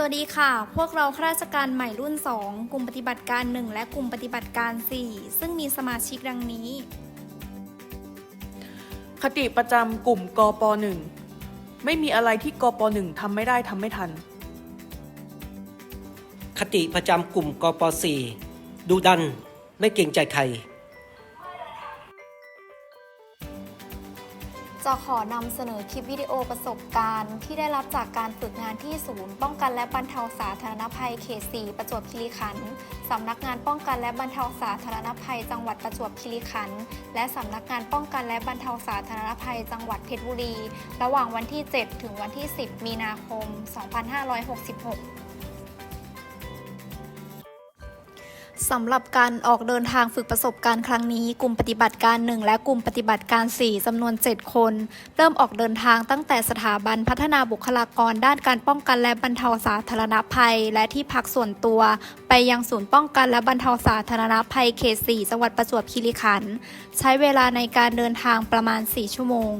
สวัสดีค่ะ พวกเราข้าราชการใหม่รุ่น 2 กลุ่มปฏิบัติการ 1 และกลุ่มปฏิบัติการ 4 ซึ่งมีสมาชิกดังนี้ คติประจำกลุ่มกป .1 ไม่มีอะไรที่กป .1 ทำไม่ได้ทำไม่ทัน คติประจำกลุ่มกป .4 ดูดันไม่เกรงใจใคร จะขอนำเสนอคลิปวิดีโอประสบการณ์ ที่ได้รับจากการฝึกงานที่ศูนย์ ป้องกันและบรรเทาสาธารณภัยเขต 4 ประจวบคีรีขันธ์สำนักงานป้องกันและบรรเทาสาธารณภัย จังหวัดประจวบคีรีขันธ์และสำนักงานป้องกันและบรรเทาสาธารณภัย จังหวัดเพชรบุรี ระหว่างวันที่ 7 ถึงวันที่ 10 มีนาคม 2566 สำหรับการออกเดินทางฝึกประสบการณ์ครั้งนี้ กลุ่มปฏิบัติการ 1 และกลุ่มปฏิบัติการ 4 จำนวน 7 คน เริ่มออกเดินทางตั้งแต่สถาบันพัฒนาบุคลากร ด้านการป้องกันและบรรเทาสาธารณภัย และที่พักส่วนตัว ไปยังศูนย์ป้องกันและบรรเทาสาธารณภัยเขต4จังหวัดประจวบคีรีขันธ์ใช้เวลาในการเดินทางประมาณ 4 ชั่วโมง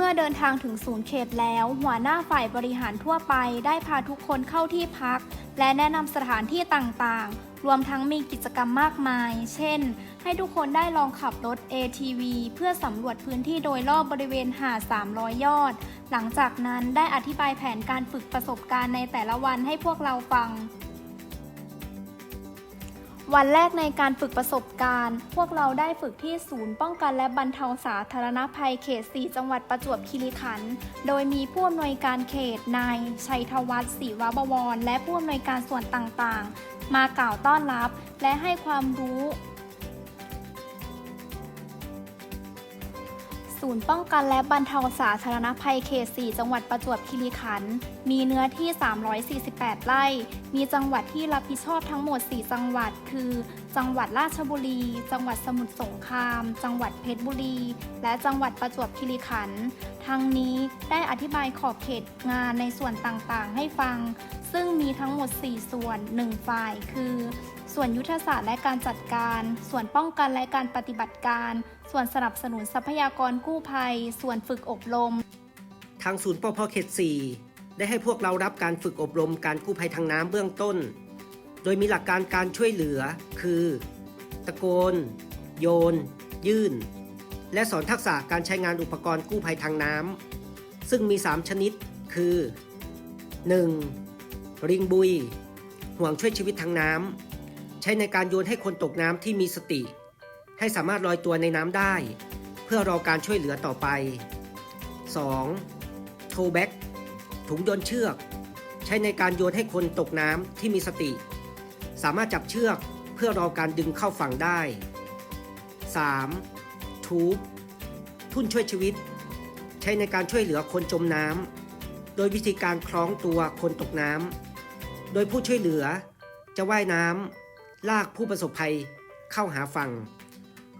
เมื่อเดินทางถึงศูนย์เขตแล้ว หัวหน้าฝ่ายบริหารทั่วไป ได้พาทุกคนเข้าที่พัก และแนะนำสถานที่ต่างๆ รวมทั้งมีกิจกรรมมากมาย เช่น ให้ทุกคนได้ลองขับรถ ATV เพื่อสำรวจพื้นที่โดยรอบบริเวณหาด 300 ยอด หลังจากนั้นได้อธิบายแผนการฝึกประสบการณ์ในแต่ละวันให้พวกเราฟัง วันแรกในการฝึกประสบการณ์ พวกเราได้ฝึกที่ศูนย์ป้องกันและบรรเทาสาธารณภัยเขต 4 จังหวัดประจวบคีรีขันธ์ โดยมีผู้อำนวยการเขตนายชัยธวัฒน์ศรีวบวร และผู้อำนวยการส่วนต่างๆ มากล่าวต้อนรับ และให้ความรู้ ศูนย์ป้องกันและบรรเทาสาธารณภัยเขต 4 จังหวัดประจวบคีรีขันธ์มีเนื้อที่ 348 ไร่ มีจังหวัดที่รับผิดชอบทั้งหมด 4 จังหวัด คือ จังหวัดราชบุรี จังหวัดสมุทรสงคราม จังหวัดเพชรบุรี และจังหวัดประจวบคีรีขันธ์ทั้งนี้ได้อธิบายขอบเขตงานในส่วนต่างๆ ให้ฟัง ซึ่งมีทั้งหมด 4 ส่วน 1 ฝ่าย คือ ส่วนยุทธศาสตร์และการจัดการ ส่วนป้องกันและการปฏิบัติการ ส่วนสนับสนุนทรัพยากรกู้ภัย ส่วนฝึกอบรม ทางศูนย์ปพเขต4ได้ให้พวกเรารับการฝึกอบรมการกู้ภัยทางน้ำเบื้องต้น โดยมีหลักการการช่วยเหลือ คือ ตะโกน โยน ยื่น และสอนทักษะการใช้งานอุปกรณ์กู้ภัยทางน้ำซึ่งมี 3 ชนิด คือ 1. ริงบุย ห่วงช่วยชีวิตทางน้ำ ใช้ในการโยนให้คนตกน้ำที่มีสติ ให้สามารถลอยตัวในน้ำได้ เพื่อรอการช่วยเหลือต่อไป 2. โทแบ็กถุงโยนเชือก ใช้ในการโยนให้คนตกน้ำที่มีสติ สามารถจับเชือกเพื่อรอการดึงเข้าฝั่งได้ 3. ทูบทุ่นช่วยชีวิต ใช้ในการช่วยเหลือคนจมน้ำโดยวิธีการคล้องตัวคนตกน้ำโดยผู้ช่วยเหลือจะว่ายน้ำ ลากผู้ประสบภัยเข้าหาฝั่ง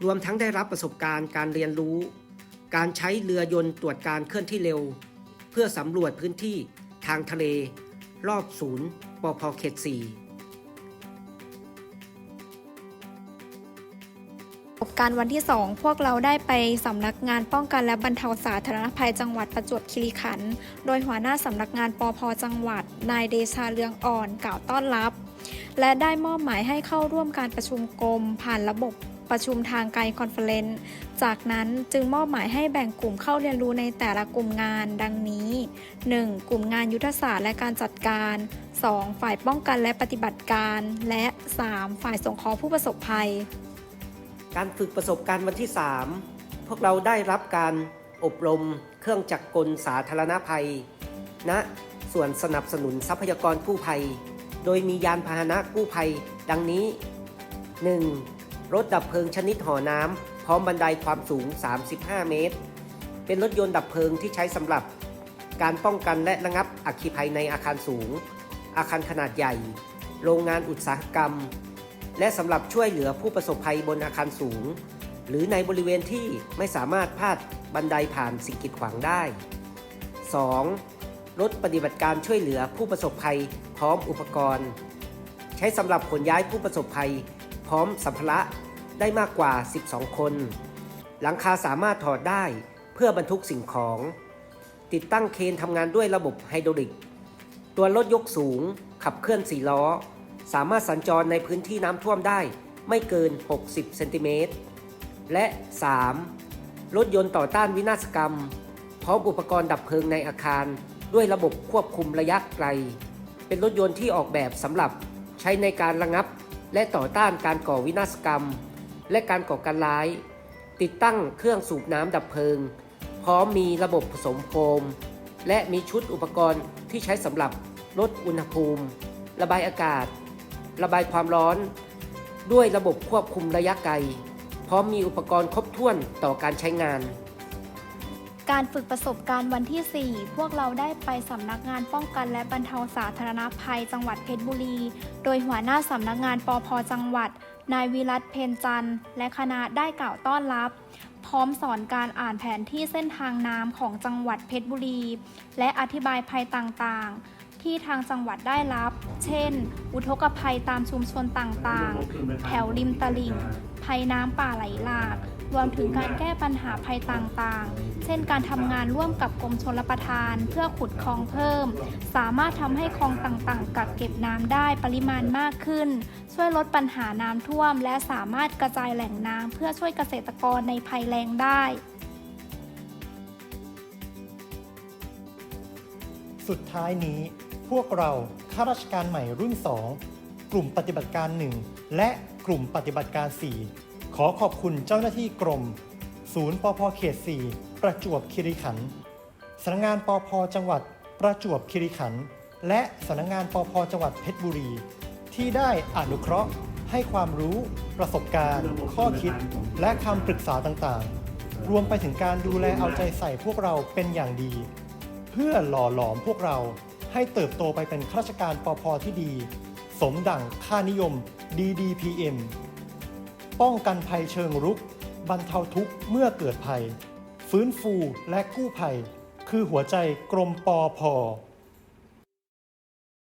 รวมทั้งได้รับประสบการณ์การเรียนรู้ การใช้เรือยนต์ตรวจการเคลื่อนที่เร็ว เพื่อสำรวจพื้นที่ทางทะเล รอบศูนย์ปพเขต4ประสบการวันที่ 2 พวกเราได้ไปสำนักงานป้องกันและบรรเทาสาธารณภัยจังหวัดประจวบคีรีขันธ์ โดยหัวหน้าสำนักงานปพจังหวัด นายเดชาเลืองอ่อนกล่าวต้อนรับ และได้มอบหมายให้เข้าร่วมการประชุมกรม ผ่านระบบประชุมทางไกลคอนเฟอเรนซ์จากนั้นจึงมอบหมายให้แบ่งกลุ่มเข้าเรียนรู้ในแต่ละกลุ่มงานดังนี้ 1. กลุ่มงานยุทธศาสตร์และการจัดการ 2. ฝ่ายป้องกันและปฏิบัติการ และ 3. ฝ่ายสงเคราะห์ผู้ประสบภัย การฝึกประสบการณ์วันที่ 3 พวกเราได้รับการอบรมเครื่องจักรกลสาธารณภัยณส่วนสนับสนุนทรัพยากรกู้ภัย โดยมียานพาหนะกู้ภัย ดังนี้ 1. รถดับเพลิงชนิดห่อน้ำพร้อมบันไดความสูง 35 เมตร เป็นรถยนต์ดับเพลิงที่ใช้สำหรับ การป้องกันและระงับอัคคีภัยในอาคารสูง อาคารขนาดใหญ่ โรงงานอุตสาหกรรม และสำหรับช่วยเหลือผู้ประสบภัยบนอาคารสูง หรือในบริเวณที่ไม่สามารถพาดบันไดผ่านสิ่งกีดขวางได้ 2. รถปฏิบัติการช่วยเหลือผู้ประสบภัยพร้อมอุปกรณ์ ใช้สำหรับขนย้ายผู้ประสบภัย พร้อมสัมภาระได้มากกว่า 12 คน หลังคาสามารถถอดได้เพื่อบรรทุกสิ่งของ ติดตั้งเคนทำงานด้วยระบบไฮดรอลิก ตัวรถยกสูงขับเคลื่อน4ล้อ สามารถสัญจรในพื้นที่น้ำท่วมได้ไม่เกิน 60 เซนติเมตร และ 3. รถยนต์ต่อต้านวินาศกรรม พร้อมอุปกรณ์ดับเพลิงในอาคาร ด้วยระบบควบคุมระยะไกล เป็นรถยนต์ที่ออกแบบสำหรับใช้ในการระงับ และต่อต้านการก่อวินาศกรรม และการก่อการร้าย ติดตั้งเครื่องสูบน้ำดับเพลิง พร้อมมีระบบผสมโฟมและมีชุดอุปกรณ์ที่ใช้สำหรับลดอุณหภูมิ ระบายอากาศ ระบายความร้อน ด้วยระบบควบคุมระยะไกล พร้อมมีอุปกรณ์ครบถ้วนต่อการใช้งาน การฝึกประสบการณ์วันที่ 4 พวกเราได้ไปสำนักงานป้องกันและบรรเทาสาธารณภัยจังหวัดเพชรบุรี โดยหัวหน้าสำนักงานปพจังหวัด นายวิรัตเพนจันทร์และคณะได้กล่าวต้อนรับ พร้อมสอนการอ่านแผนที่เส้นทางน้ำของจังหวัดเพชรบุรี และอธิบายภัยต่างๆที่ทางจังหวัดได้รับ เช่น อุทกภัยตามชุมชนต่างๆ แถวริมตลิ่ง ภัยน้ำป่าไหลหลาก รวมถึงการแก้ปัญหาภัยต่างๆ เช่นการทำงานร่วมกับกรมชลประทาน เพื่อขุดคลองเพิ่ม สามารถทำให้คลองต่างๆ กักเก็บน้ำได้ปริมาณมากขึ้น ช่วยลดปัญหาน้ำท่วม และสามารถกระจายแหล่งน้ำเพื่อช่วยเกษตรกรในภัยแล้งได้สุดท้ายนี้พวกเราข้าราชการใหม่รุ่น 2 กลุ่มปฏิบัติการ 1 และกลุ่มปฏิบัติการ 4 ขอขอบคุณเจ้าหน้าที่กรม ศูนย์ปพเขต 4 ประจวบคีรีขันธ์สำนักงานปพจังหวัดประจวบคีรีขันธ์และสำนักงานปพจังหวัดเพชรบุรี ที่ได้อนุเคราะห์ ให้ความรู้ประสบการณ์ ข้อคิด และคำปรึกษาต่างๆ รวมไปถึงการดูแลเอาใจใส่พวกเราเป็นอย่างดี เพื่อหล่อหลอมพวกเราให้เติบโตไปเป็นข้าราชการปพที่ดี สมดั่งค่านิยม DDPM ป้องกันภัยเชิงรุก บรรเทาทุกข์เมื่อเกิดภัย ฟื้นฟูและกู้ภัย คือหัวใจกรมปอพอ